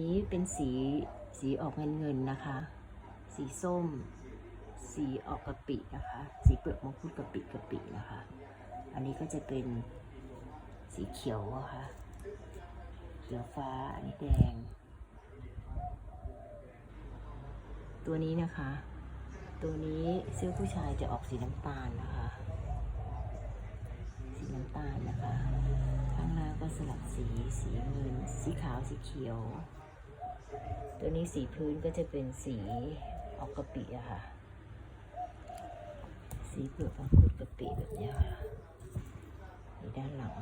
นี้เป็นสีสีออกเงินเงินนะคะ สีส้ม สีออกกะปินะคะ สีเปลือกมงคุดกะปิกะปินะคะ อันนี้ก็จะเป็นสีเขียวอะค่ะ เขียวฟ้า อันนี้แดง ตัวนี้นะคะ ตัวนี้เสื้อผู้ชายจะออกสีน้ำตาลนะคะ สีน้ำตาลนะคะ ข้างล่างก็สลับสี สีเงิน สีขาว สีเขียว ตัวนี้สีพื้นก็จะเป็นสีออกกะปิอะค่ะ สีเปลือกมังคุดกะปิแบบนี้ค่ะนี่ด้านหลัง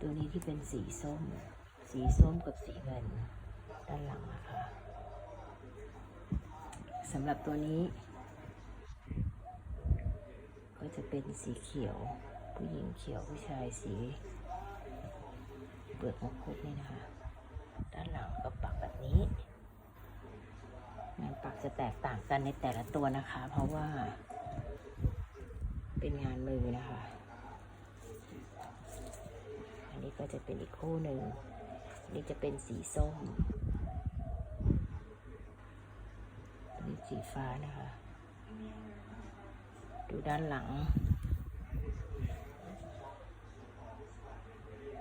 ตัวนี้ที่เป็นสีส้ม สีส้มกับสีเงินด้านหลังนะคะสำหรับตัวนี้ ก็จะเป็นสีเขียว ผู้หญิงเขียวผู้ชายสี เปลือกมังคุดนี่นะคะ ด้านหลังก็ปักแบบนี้ งานปักจะแตกต่างกันในแต่ละตัวนะคะ เพราะว่า เป็นงานมือนะคะ อันนี้ก็จะเป็นอีกคู่หนึ่งนนี้จะเป็นสีส้มนนี้สีฟ้านะคะ ดูด้านหลัง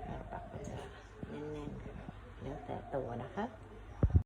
งานปักก็จะแน่นๆ แล้วแต่ ตัวนะคะ